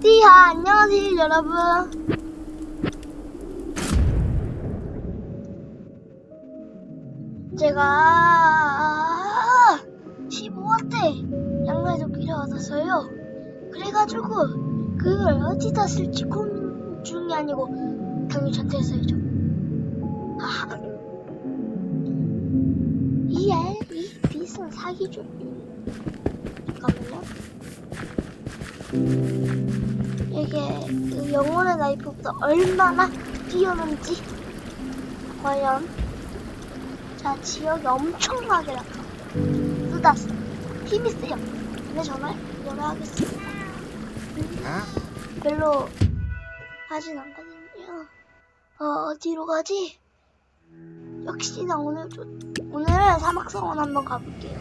띠하 안녕하세요 여러분. 제가 15화 때 양말 도끼를 얻었어요. 그래가지고 그걸 어디다 쓸지 고민 중이 아니고 당연히 저한테 써야죠 아. 이 빛은 사기죠 잠깐만요 이게 그 영혼의 나이프보다 얼마나 뛰어난지 과연 자 지역이 엄청나게 나타 쓰다 힘이 세요. 근데 정말 노래하겠습니다 별로 하진 않거든요. 어 어디로 가지? 역시나 오늘 좀 오늘은 사막성원 한번 가볼게요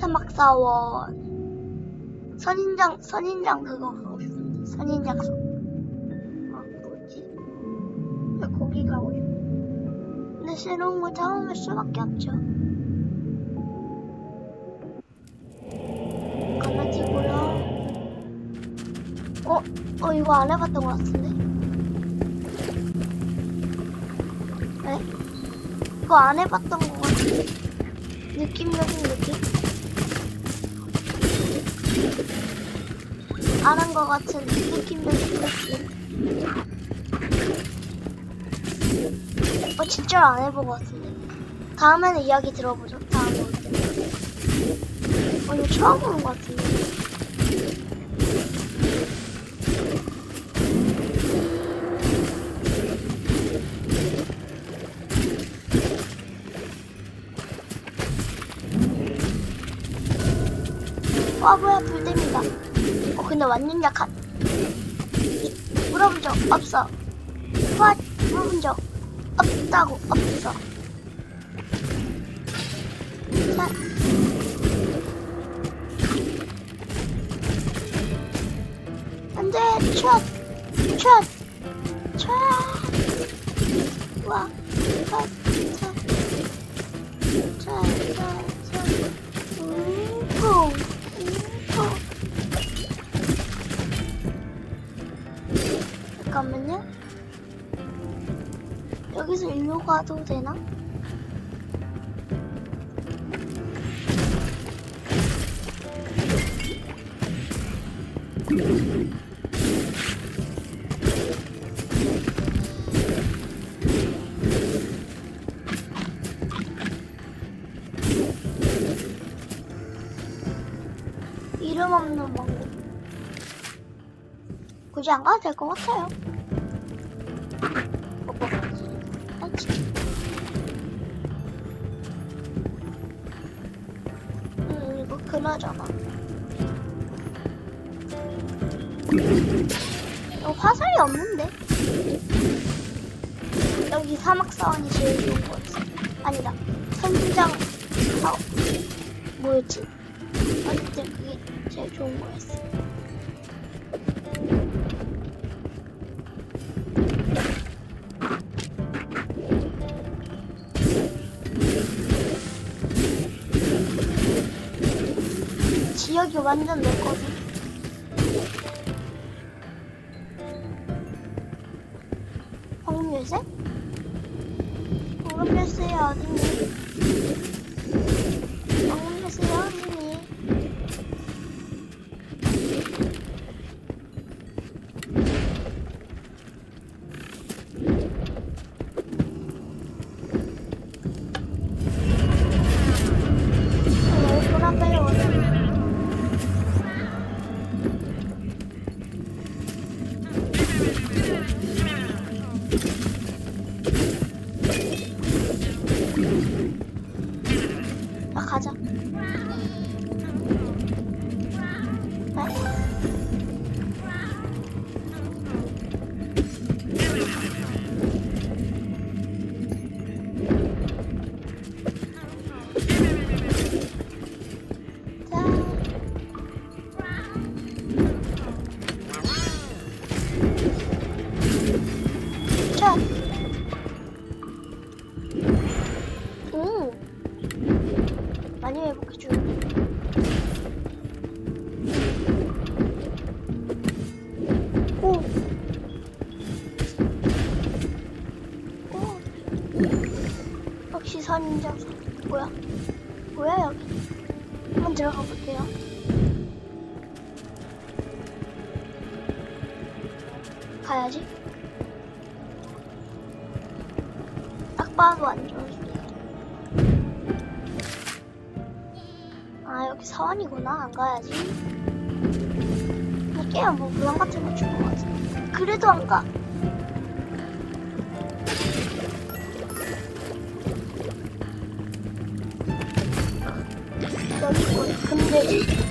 사막사원. 선인장 선인장 그거 가고 싶은데. 선인장소 아 뭐지? 왜 거기 가고 싶어 근데 새로운 거 잡으면 수밖에 없죠. 강아지 고요 어? 어 이거 안 해봤던 것 같은데. 네? 이거 안 해봤던 것 같은데. 느낌적인 느낌? 안한 것 같은 느낌적인 느낌. 어, 진짜로 안 해본 것 같은데. 다음에는 이야기 들어보죠. 다음에 올 때. 어, 이거 처음 보는 것 같은데. 와, 뭐야, 불됩니다. 어, 근데 완전 약한. 물어본 적 없어. 와, 물어본 적 없다고, 없어. 자. 안 돼, 첫, 첫, 첫. 와, 가도 되나? 이름 없는 방법. 굳이 안 가도 될 것 같아요. 어, 화살이 없는데? 여기 사막 사원이 제일 좋은 거 같아. 아니다. 선장, 아, 뭐였지? 어쨌든 그게 제일 좋은 거였어. 지역이 완전 내 거지. Oğlum göze. Oğlum göze yardım. Oğlum göze yardım. 가자. 그죠? 오. 역시 3인자사. 뭐야? 뭐야, 여기? 한번 들어가 볼게요. 사원이구나. 안 가야지. 이 게임 뭐 무당 같은 거줄것 같은데. 그래도 안 가. 여기 뭐 금돼지.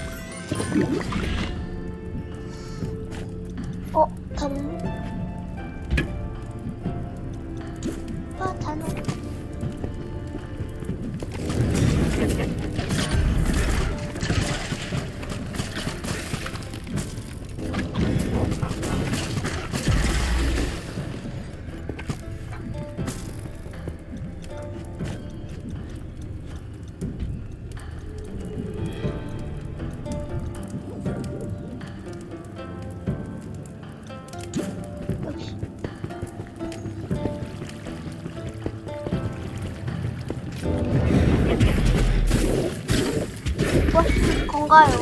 가요?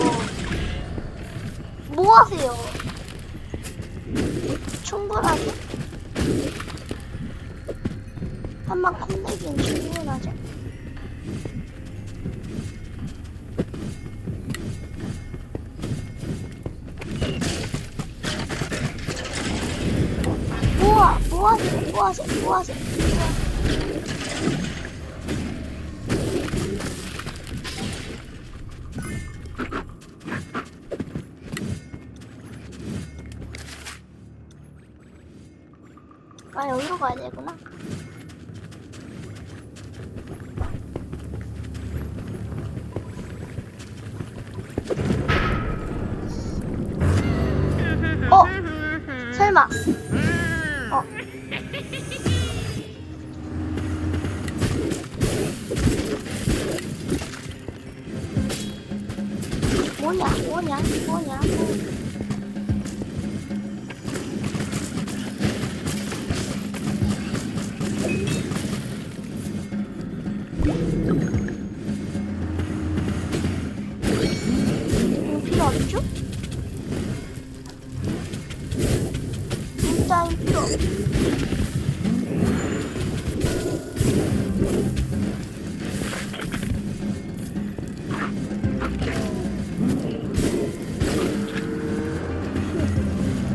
뭐 하세요? 충분하죠? 한방 컴내기는 충분하죠? 뭐 하, 뭐 하세요? 뭐 하세요? 뭐 하세요? 어? 설마.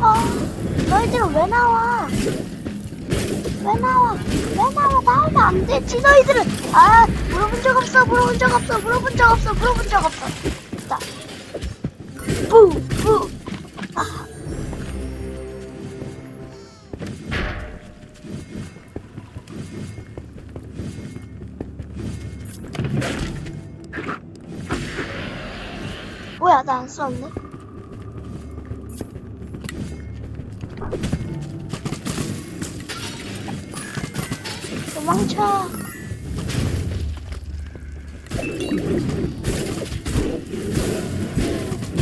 아, 너희들은 왜 나와? 왜 나와? 왜 나와? 나오면 안 되지, 너희들은. 아, 물어본 적 없어, 물어본 적 없어, 물어본 적 없어, 물어본 적 없어. 자, 뿌, 썼네? 도망쳐.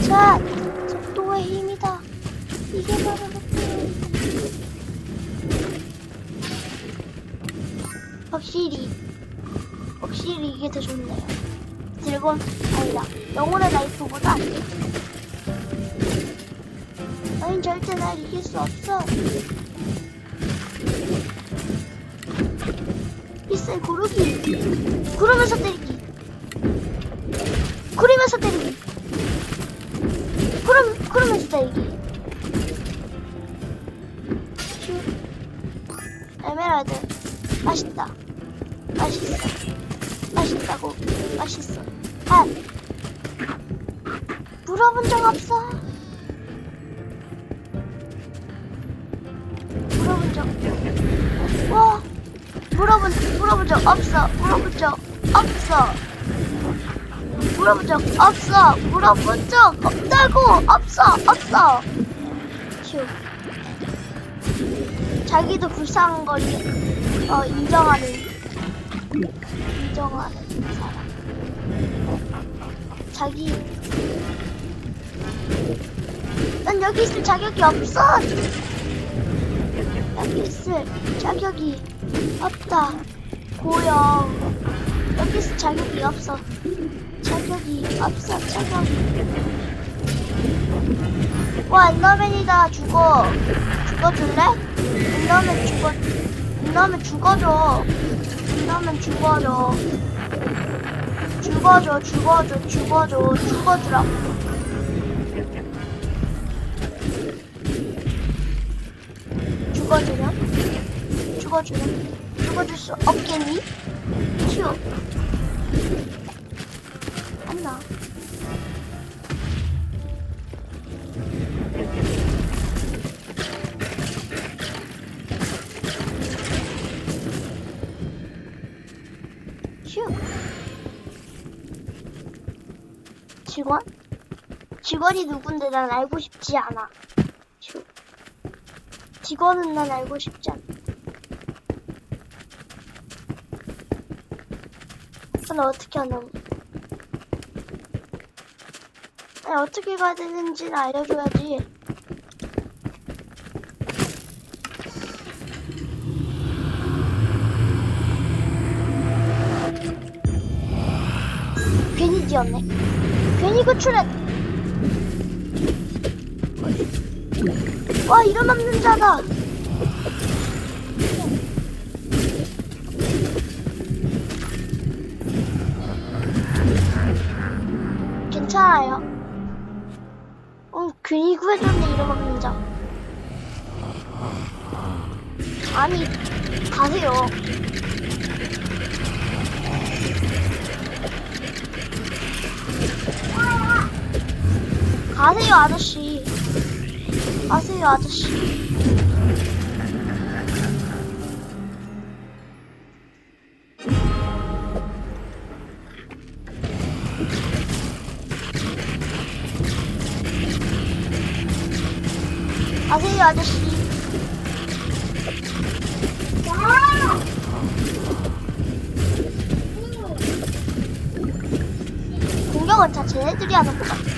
자, 속도의 힘이다. 이게 바로 속도의 힘. 확실히, 확실히 이게 더 좋네요. 즐거운, 아니다. 영혼의 라이프보다 너흰 절대 날 이길 수 없어. 필살 고르기. 구르면서 때리기. 구르면서 때리기. 구름, 구르면서 때리기. 슈. 에메랄드. 맛있다. 맛있어. 맛있다고. 맛있어. 아. 물어본 적 없어. 물어본 적. 와. 물어본 물어본 적 없어. 물어본 적 없어. 물어본 적 없어. 물어본 적 없다고. 없어. 없어. 휴. 자기도 불쌍한 걸 어, 인정하는 인정하는 사람. 자기 난 여기 있을 자격이 없어. 여기 있을 자격이 없다. 고요. 여기서 자격이 없어. 자격이 없어, 자격이. 와, 엔더맨이다. 죽어. 죽어줄래? 엔더맨 죽어. 엔더맨 죽어줘. 엔더맨 죽어줘. 죽어줘, 죽어줘, 죽어줘, 죽어주라고. 죽어주면? 죽어주면? 죽어줄 수 없겠니? 휴. 안 나. 직원? 직원이 누군데 난 알고 싶지 않아. 휴. 직원은 난 알고 싶지 않아. 근데 어떻게 하냐고. 아니, 어떻게 가야 되는지는 알려줘야지. 괜히 지었네. 괜히 구출했. 와, 없는 자다. 괜찮아요. 어, 괜히 구해줬네, 없는 자. 아니, 가세요. 가세요, 아저씨. 가세요, 아저씨. 가세요, 아저씨. 공격은 다 쟤네들이 하는 것같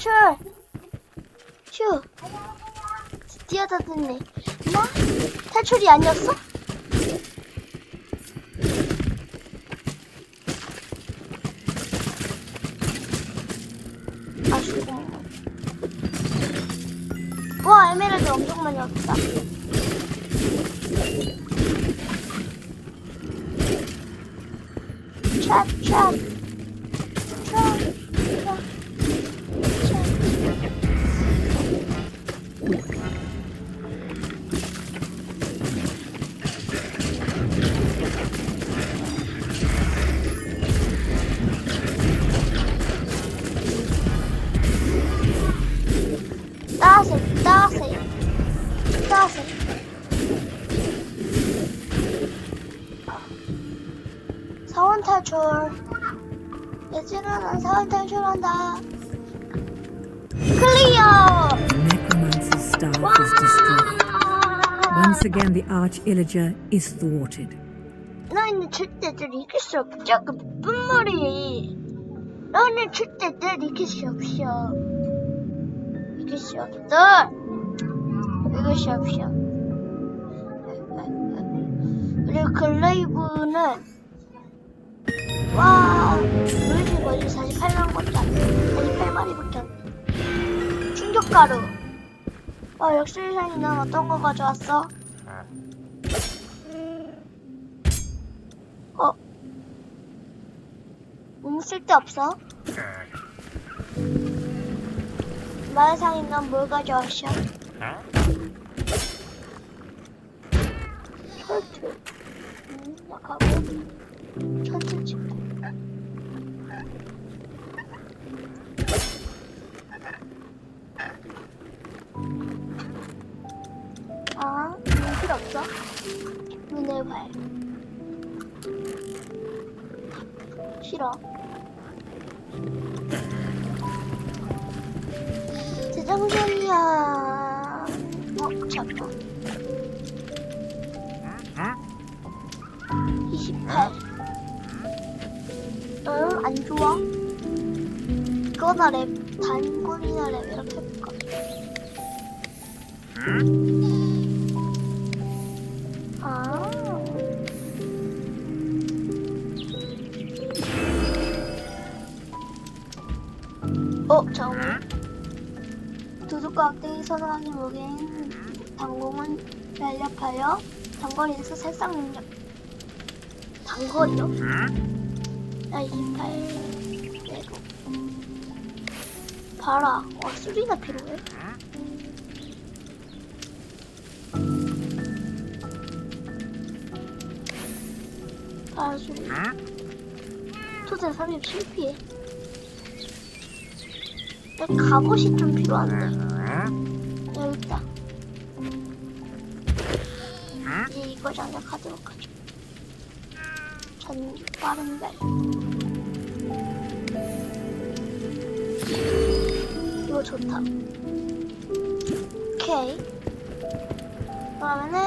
탈출! 휴. 됐네. 나? 탈출이 아니었어? 아쉬워. 와, 에메랄드 엄청 많이. 샷, 샷. 사원 탈출한다. 클리어! Necromancer's staff 와! is destroyed. Once again, the Arch Illager is thwarted. 너희는 절대들 이길 수 없죠. 그 나쁜 말이. 너희는 절대들 이길 수 없어. 이길 수 없어. 이길 수 없어. 그리고 글레이브는 와, 물질 거의 48마리밖에 안 돼. 48마리밖에 안 돼. 충격가루. 어, 역술상이 넌 어떤 거 가져왔어? 어? 너무 쓸데없어? 마을상인 넌뭘 가져왔어? 셔츠 음, 나 가고 셔츠 친 발 싫어. 제정신이야. 어, 잠깐. 이 28. 응, 안 좋아. 이거나 랩, 단골이나 랩 이렇게 해볼까? 어, 잠깐만. 도둑과 악당이 선호하는 무게인 단공은 날렵하여 단거리에서 살상 능력 단거리요? 야28 내로 봐라 와 수리나 필요해? 봐라 수리 토대 37피 해 갑옷이 좀 필요한데? 여기 있다 이제 이거 장착하도록 하죠 전 빠른 발. 이거 좋다. 오케이. 그러면은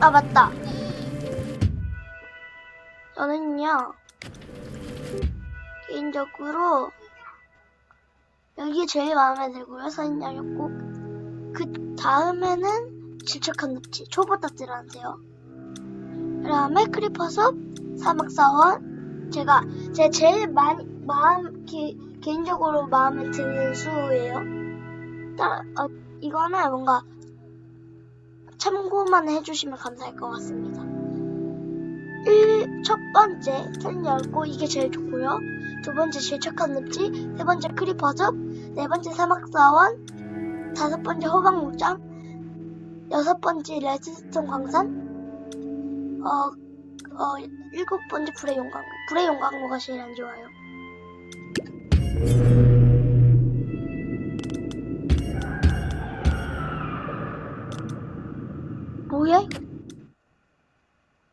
아 맞다. 저는요 개인적으로 여기 제일 마음에 들고요 선인장이었고 그 다음에는 질척한 늪지 초보자들한테요. 그 다음에 크리퍼숲 사막사원. 제가 제 제일 많이 마음 개, 개인적으로 마음에 드는 수예요. 따, 어, 이거는 뭔가 참고만 해주시면 감사할 것 같습니다. 1, 첫 번째 선 열고 이게 제일 좋고요 두 번째 질척한 늪지 세 번째 크리퍼숲 네 번째 사막사원 다섯 번째 호박목장 여섯 번째 레드스톤 광산 어, 어, 일곱 번째 불의 용광로. 불의 용광로가 제일 안 좋아요. 뭐야?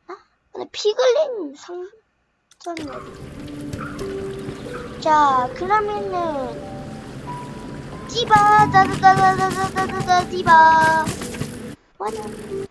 아? 근데 피글린 상점이 어디? 자, 그러면은 띠바 따다다다다다다다 띠바 완.